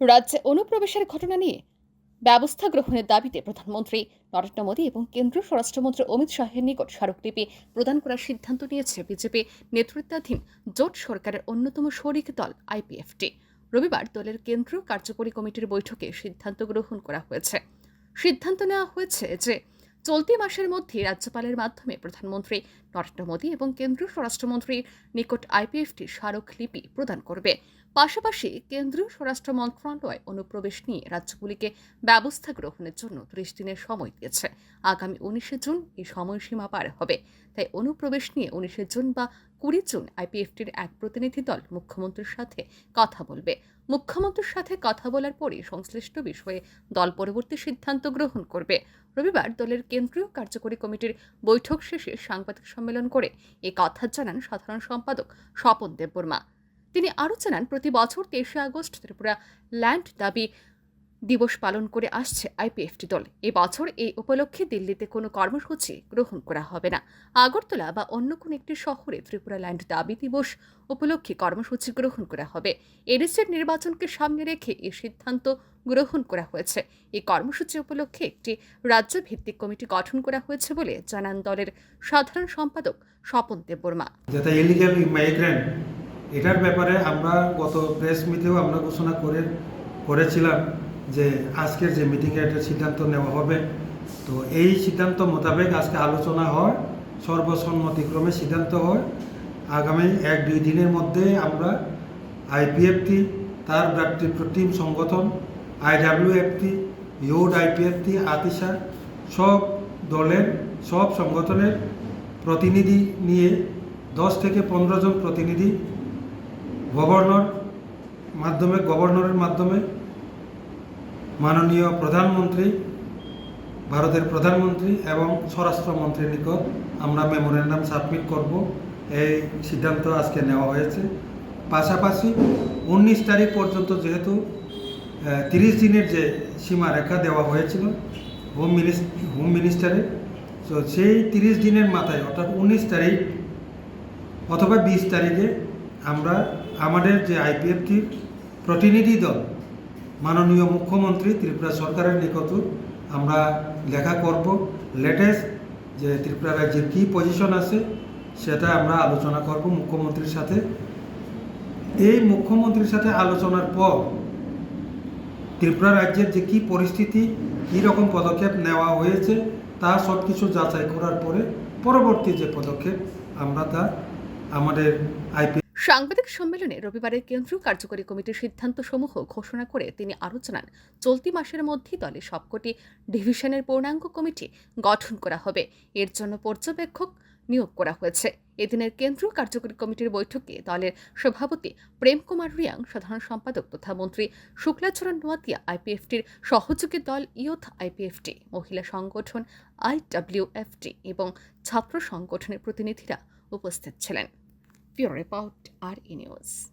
রাজ্যে অনুপ্রবেশের ঘটনা নিয়ে ব্যবস্থা গ্রহণের দাবিতে প্রধানমন্ত্রী নরেন্দ্র মোদী এবং কেন্দ্রীয় স্বরাষ্ট্রমন্ত্রী অমিত শাহের নিকট স্মারকলিপি প্রদান করার সিদ্ধান্ত নিয়েছে বিজেপি নেতৃত্বাধীন জোট সরকারের অন্যতম শরিক দল আইপিএফটি। রবিবার দলের কেন্দ্রীয় কার্যকরী কমিটির বৈঠকে সিদ্ধান্ত গ্রহণ করা হয়েছে। সিদ্ধান্ত নেওয়া হয়েছে যে চলতি মাসের মধ্যে রাজ্যপালের মাধ্যমে প্রধানমন্ত্রী নরেন্দ্র মোদী এবং কেন্দ্রীয় স্বরাষ্ট্রমন্ত্রীর নিকট আইপিএফটি স্মারকলিপি প্রদান করবে। পাশাপাশি কেন্দ্রীয় স্বরাষ্ট্র মন্ত্রণালয় অনুপ্রবেশ নিয়ে রাজ্যগুলিকে ব্যবস্থা গ্রহণের জন্য ত্রিশ দিনের সময় দিয়েছে। আগামী উনিশে জুন এই সময়সীমা পার হবে। তাই অনুপ্রবেশ নিয়ে উনিশে জুন বা কুড়ি জুন আইপিএফটির এক প্রতিনিধি দল মুখ্যমন্ত্রীর সাথে কথা বলবে। মুখ্যমন্ত্রীর সাথে কথা বলার পরে সংশ্লিষ্ট বিষয়ে দল পরবর্তী সিদ্ধান্ত গ্রহণ করবে। রবিবার দলের কেন্দ্রীয় কার্যকরী কমিটির বৈঠক শেষে সাংবাদিক সম্মেলন করে এ কথা জানান সাধারণ সম্পাদক স্বপন দেববর্মা। তিনি আরও জানান, প্রতি বছর তেইশে আগস্ট ত্রিপুরা ল্যান্ড দাবি দিবস পালন করে আসছে আইপিএফটি দল। এবছর এই উপলক্ষে দিল্লিতে কোনো কর্মসূচি গ্রহণ করা হবে না। আগরতলা বা অন্য কোনো একটি শহরে ত্রিপুরা ল্যান্ড দাবি দিবস উপলক্ষে কর্মসূচি গ্রহণ করা হবে। এডিসির নির্বাচনকে সামনে রেখে এই সিদ্ধান্ত গ্রহণ করা হয়েছে। এই কর্মসূচি উপলক্ষে একটি রাজ্য ভিত্তিক কমিটি গঠন করা হয়েছে বলে জানান দলের সাধারণ সম্পাদক স্বপন দেববর্মা। মাইগ্রেন্ট এটার ব্যাপারে আমরা গত প্রেস মিটেও আমরা ঘোষণা করে, করেছিলাম। যে আজকের যে মিটিংয়ে একটা সিদ্ধান্ত নেওয়া হবে। তো এই সিদ্ধান্ত মোতাবেক আজকে আলোচনা হয়, সর্বসম্মতিক্রমে সিদ্ধান্ত হয়। আগামী এক দুই দিনের মধ্যে আমরা আইপিএফটি তার প্রতিম সংগঠন আইডাব্লিউএফটি ইউড আইপিএফটি আতিশা, সব দলের, সব সংগঠনের প্রতিনিধি নিয়ে দশ থেকে পনেরো জন প্রতিনিধি, গভর্নর মাধ্যমে, গভর্নরের মাধ্যমে মাননীয় প্রধানমন্ত্রী, ভারতের প্রধানমন্ত্রী এবং স্বরাষ্ট্রমন্ত্রীর নিকট আমরা মেমোরেন্ডাম সাবমিট করব। এই সিদ্ধান্ত আজকে নেওয়া হয়েছে। পাশাপাশি উনিশ তারিখ পর্যন্ত যেহেতু তিরিশ দিনের যে সীমারেখা দেওয়া হয়েছিল হোম মিনিস, হোম মিনিস্টারের, তো সেই তিরিশ দিনের মাথায়, অর্থাৎ উনিশ তারিখ অথবা বিশ তারিখে আমরা আমাদের যে আইপিএফটির প্রতিনিধি দল মাননীয় মুখ্যমন্ত্রী ত্রিপুরা সরকারের নিকট আমরা লেখা করব লেটেস্ট যে ত্রিপুরা রাজ্যের কী পজিশন আছে, সেটা আমরা আলোচনা করব মুখ্যমন্ত্রীর সাথে। এই মুখ্যমন্ত্রীর সাথে আলোচনার পর ত্রিপুরা রাজ্যের যে কী পরিস্থিতি, কী রকম পদক্ষেপ নেওয়া হয়েছে, তা সব কিছু যাচাই করার পরে পরবর্তী যে পদক্ষেপ আমরা তা আমাদের আইপি সাংবাদিক সম্মেলনে রবিবারের কেন্দ্রীয় কার্যকরী কমিটির সিদ্ধান্ত সমূহ ঘোষণা করে তিনি আরও জানান, চলতি মাসের মধ্যেই দলের সবকটি ডিভিশনের পূর্ণাঙ্গ কমিটি গঠন করা হবে। এর জন্য পর্যবেক্ষক নিয়োগ করা হয়েছে। এদিনের কেন্দ্রীয় কার্যকরী কমিটির বৈঠকে দলের সভাপতি প্রেম কুমার রিয়াং, সাধারণ সম্পাদক তথা মন্ত্রী শুক্লাচরণ নোয়াতিয়া, আইপিএফটির সহযোগী দল ইয়থ আইপিএফটি, মহিলা সংগঠন আইডব্লিউএফটি এবং ছাত্র সংগঠনের প্রতিনিধিরা উপস্থিত ছিলেন। we rip out our innards.